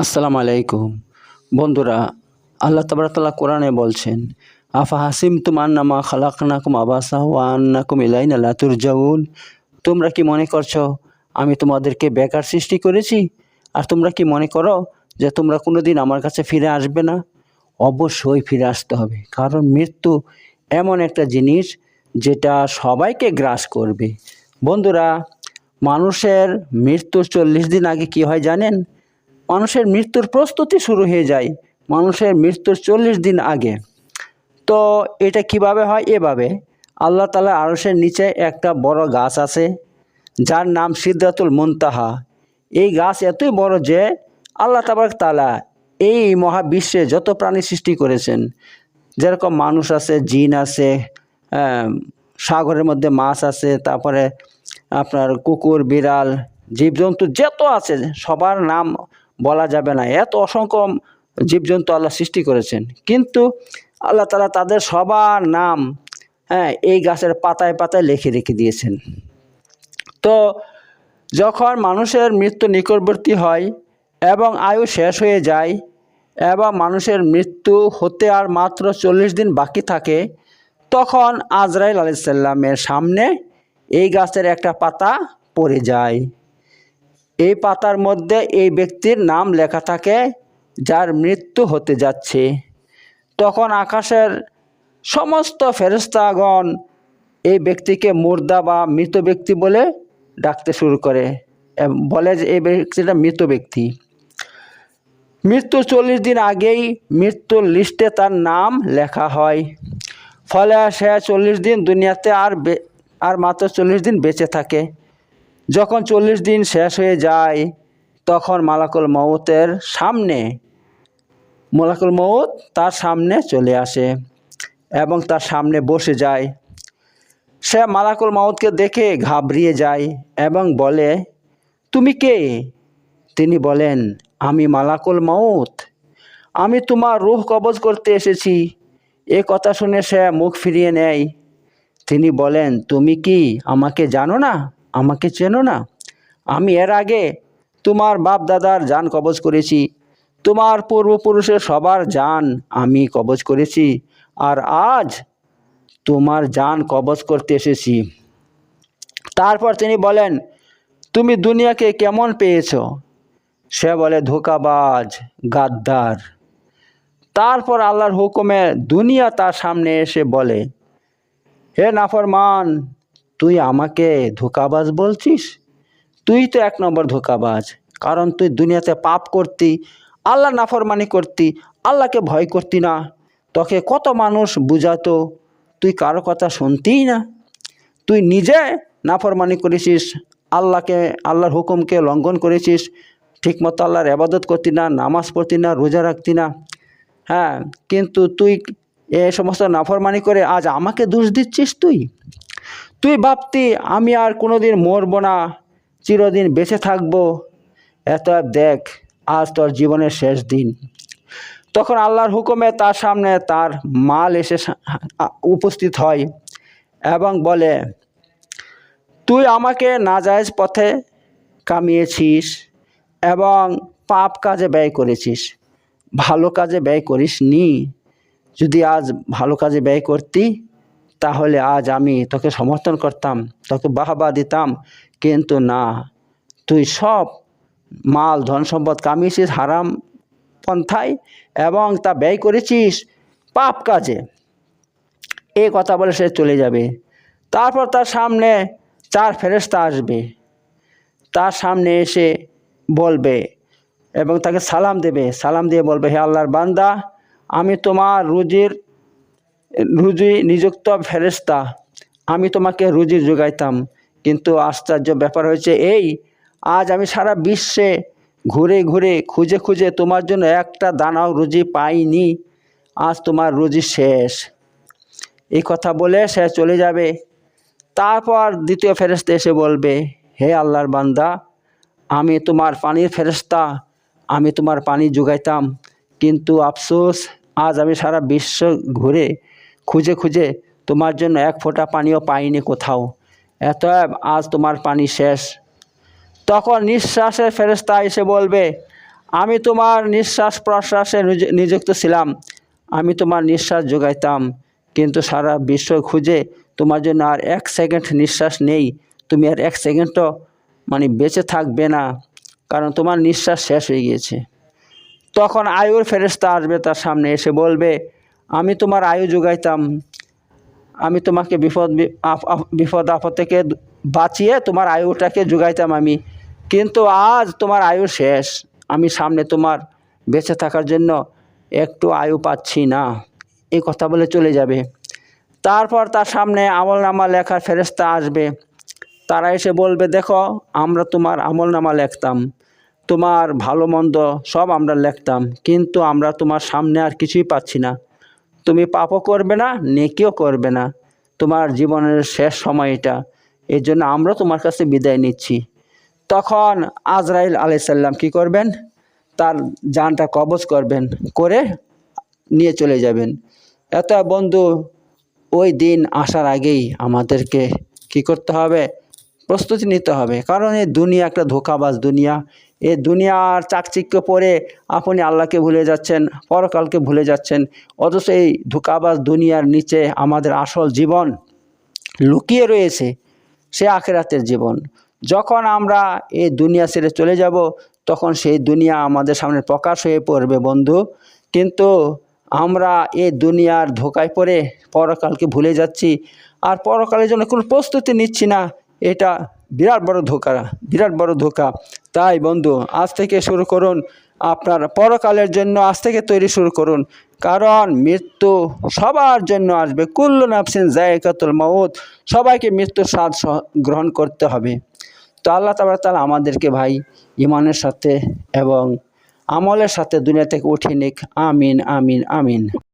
আসসালামু আলাইকুম। বন্ধুরা, আল্লাহ তাবারাতাল্লাহ কোরআনে বলছেন আফা হাসিম তুমান্নামা খালাকনাকুম আবাসা ওয়া আন্নাকুম ইলাইনা লা তুরজাউন? তোমরা কি মনে করছ, আমি তোমাদেরকে বেকার সৃষ্টি করেছি? আর তোমরা কি মনে করো যে তোমরা কোনো দিন আমার কাছে ফিরে আসবে না? অবশ্যই ফিরে আসতে হবে, কারণ মৃত্যু এমন একটা জিনিস যেটা সবাইকে গ্রাস করবে। বন্ধুরা, মানুষের মৃত্যুর চল্লিশ দিন আগে কি হয় জানেন? মানুষের মৃত্যুর প্রস্তুতি শুরু হয়ে যায় মানুষের মৃত্যুর চল্লিশ দিন আগে। তো এটা কীভাবে হয়? এভাবে। আল্লাহ তালা আরসের নিচে একটা বড় গাছ আছে, যার নাম সিদ্ধাতুল মুনতাহা। এই গাছ এতই বড় যে আল্লাহ তাবাক তালা এই মহাবিশ্বে যত প্রাণী সৃষ্টি করেছেন, যেরকম মানুষ আছে, জিন আছে সাগরের মধ্যে মাছ আছে, তারপরে আপনার কুকুর, বিড়াল, জীবজন্তু যত আছে, সবার নাম বলা যাবে না। এত অসংখ্য জীবজন্তু আল্লাহ সৃষ্টি করেছেন। কিন্তু আল্লাহ তালা তাদের সবার নাম হ্যাঁ এই গাছের পাতায় পাতায় লিখে রেখে দিয়েছেন। তো যখন মানুষের মৃত্যু নিকটবর্তী হয় এবং আয়ু শেষ হয়ে যায় এবং মানুষের মৃত্যু হতে আর মাত্র চল্লিশ দিন বাকি থাকে, তখন আজরাইল আলাইসাল্লামের সামনে এই গাছের একটা পাতা পড়ে যায়। এই পাতার মধ্যে এই ব্যক্তির নাম লেখা থাকে, যার মৃত্যু হতে যাচ্ছে। তখন আকাশের সমস্ত ফেরেস্তাগণ এই ব্যক্তিকে মুর্দা বা মৃত ব্যক্তি বলে ডাকতে শুরু করে বলে যে এই ব্যক্তিটা মৃত ব্যক্তি। মৃত্যু চল্লিশ দিন আগেই মৃত্যুর লিস্টে তার নাম লেখা হয়। ফলে সে চল্লিশ দিন দুনিয়াতে আর আর মাত্র চল্লিশ দিন বেঁচে থাকে। যখন চল্লিশ দিন শেষ হয়ে যায়, তখন মালাকুল মৌতের সামনে, মালাকুল মৌত তার সামনে চলে আসে এবং তার সামনে বসে যায়। সে মালাকুল মাউতকে দেখে ঘাবড়িয়ে যায় এবং বলে, তুমি কে? তিনি বলেন, আমি মালাকুল মাউত। আমি তোমার রুহ কবজ করতে এসেছি। এ কথা শুনে সে মুখ ফিরিয়ে নেয়। তিনি বলেন, তুমি কি আমাকে জানো না? আমাকে চেনো না? আমি এর আগে তোমার বাপ দাদার জান কবজ করেছি। তোমার পূর্বপুরুষের সবার জান আমি কবজ করেছি। আর আজ তোমার জান কবজ করতে এসেছি। তারপর তিনি বলেন, তুমি দুনিয়াকে কেমন পেয়েছ? সে বলে, ধোকাবাজ, গাদ্দার। তারপর আল্লাহর হুকুমে দুনিয়া তার সামনে এসে বলে, হে নাফরমান তুই আমাকে ধোকাবাজ বলছিস? তুই তো এক নম্বর ধোকাবাজ। কারণ তুই দুনিয়াতে পাপ করতি, আল্লাহ নাফরমানি করতি, আল্লাহকে ভয় করতি না। তোকে কত মানুষ বুঝাতো, তুই কারও কথা শুনতিই না। তুই নিজে নাফরমানি করেছিস, আল্লাহকে, আল্লাহর হুকুমকে লঙ্ঘন করেছিস, ঠিকমতো আল্লাহর আবাদত করতি না, নামাজ পড়তি না, রোজা রাখতি না। হ্যাঁ কিন্তু তুই এ সমস্ত নাফরমানি করে আজ আমাকে দোষ দিচ্ছিস তুই? তুই ভাবতি, আমি আর কোনোদিন মরবো না, চিরদিন বেঁচে থাকব। এত দেখ, আজ তোর জীবনের শেষ দিন। তখন আল্লাহর হুকুমে তার সামনে তার মাল এসে উপস্থিত হয় এবং বলে, তুই আমাকে নাজায়জ পথে কামিয়েছিস এবং পাপ কাজে ব্যয় করেছিস। ভালো কাজে ব্যয় করিস নি যদি আজ ভালো কাজে ব্যয় করতি তাহলে আজ আমি তোকে সমর্থন করতাম, তোকে বাহবা দিতাম, কিন্তু না। তুই সব মাল, ধন সম্পদ কামিয়েছিস হারাম পন্থায় এবং তা ব্যয় করেছিস পাপ কাজে। এই কথা বলে সে চলে যাবে। তারপর তার সামনে চার ফেরেস্তা আসবে। তার সামনে এসে বলবে এবং তাকে সালাম দেবে। সালাম দিয়ে বলবে, হে আল্লাহর বান্দা, আমি তোমার রুজির রুজি নিযুক্ত ফেরেস্তা আমি তোমাকে রুজি যোগাইতাম কিন্তু আশ্চর্য ব্যাপার হয়েছে এই, আজ আমি সারা বিশ্বে ঘুরে ঘুরে খুঁজে খুঁজে তোমার জন্য একটা দানাও রুজি পাইনি। আজ তোমার রুজি শেষ। এই কথা বলে সে চলে যাবে। তারপর দ্বিতীয় ফেরেস্তা এসে বলবে, হে আল্লাহর বান্দা, আমি তোমার পানির ফেরেস্তা আমি তোমার পানি যোগাইতাম কিন্তু আফসোস, আজ আমি সারা বিশ্ব ঘুরে খুঁজে খুঁজে তোমার জন্য এক ফোঁটা পানিও পাইনি কোথাও। এত আজ তোমার পানি শেষ। তখন নিঃশ্বাসের ফেরেস্তা এসে বলবে, আমি তোমার নিঃশ্বাস প্রশ্বাসে নিয- নিযুক্ত ছিলাম। আমি তোমার নিঃশ্বাস যোগাইতাম। কিন্তু সারা বিশ্ব খুঁজে তোমার জন্য আর এক সেকেন্ড নিঃশ্বাস নেই। তুমি আর এক সেকেন্ডও মানে বেঁচে থাকবে না, কারণ তোমার নিঃশ্বাস শেষ হয়ে গিয়েছে। তখন আয়ুর ফেরেস্তা আসবে তার সামনে এসে বলবে আমি তোমার আয়ু যোগাইতাম। আমি তোমাকে বিপদ বিপদ আপদ থেকে বাঁচিয়ে তোমার আয়ুটাকে যোগাইতাম আমি। কিন্তু আজ তোমার আয়ু শেষ। আমি সামনে তোমার বেঁচে থাকার জন্য একটু আয়ু পাচ্ছি না। এই কথা বলে চলে যাবে। তারপর তার সামনে আমলনামা লেখার ফেরেস্তা আসবে। তারা এসে বলবে, দেখো, আমরা তোমার আমলনামা লেখতাম। তোমার ভালো মন্দ সব আমরা লেখতাম। কিন্তু আমরা তোমার সামনে আর কিছুই পাচ্ছি না। তুমি পাপও করবে না, নেকিও করবে না। তোমার জীবনের শেষ সময়টা এর জন্য আমরা তোমার কাছে বিদায় নিচ্ছি। তখন আজরাইল আলাইসাল্লাম কি করবেন? তার জানটা কবজ করবেন, করে নিয়ে চলে যাবেন। এত বন্ধু, ওই দিন আসার আগেই আমাদেরকে কি করতে হবে? প্রস্তুতি নিতে হবে। কারণ এই দুনিয়া একটা ধোকাবাজ দুনিয়া। এই দুনিয়ার চাকচিক্য পরে আপনি আল্লাহকে ভুলে যাচ্ছেন, পরকালকে ভুলে যাচ্ছেন। অথচ এই ধোকাবাজ দুনিয়ার নিচে আমাদের আসল জীবন লুকিয়ে রয়েছে, সে আখেরাতের জীবন। যখন আমরা এই দুনিয়া ছেড়ে চলে যাব, তখন সেই দুনিয়া আমাদের সামনে প্রকাশ হয়ে পড়বে বন্ধু। কিন্তু আমরা এই দুনিয়ার ধোকায় পড়ে পরকালকে ভুলে যাচ্ছি, আর পরকালের জন্য কোনো প্রস্তুতি নিচ্ছি না। এটা বিরাট বড় ধোকা, বিরাট বড় ধোকা। তাই বন্ধু, আজ থেকে শুরু করুন। আপনার পরকালের জন্য আজ থেকে তৈরি শুরু করুন। কারণ মৃত্যু সবার জন্য আসবে। কুল্লু নাফসিন জায়কাতুল মাউত, সবাইকে মৃত্যুর স্বাদ গ্রহণ করতে হবে। তো আল্লাহ তাবার তালা আমাদেরকে ভাই ইমানের সাথে এবং আমলের সাথে দুনিয়া থেকে উঠিয়ে নিক। আমিন আমিন আমিন।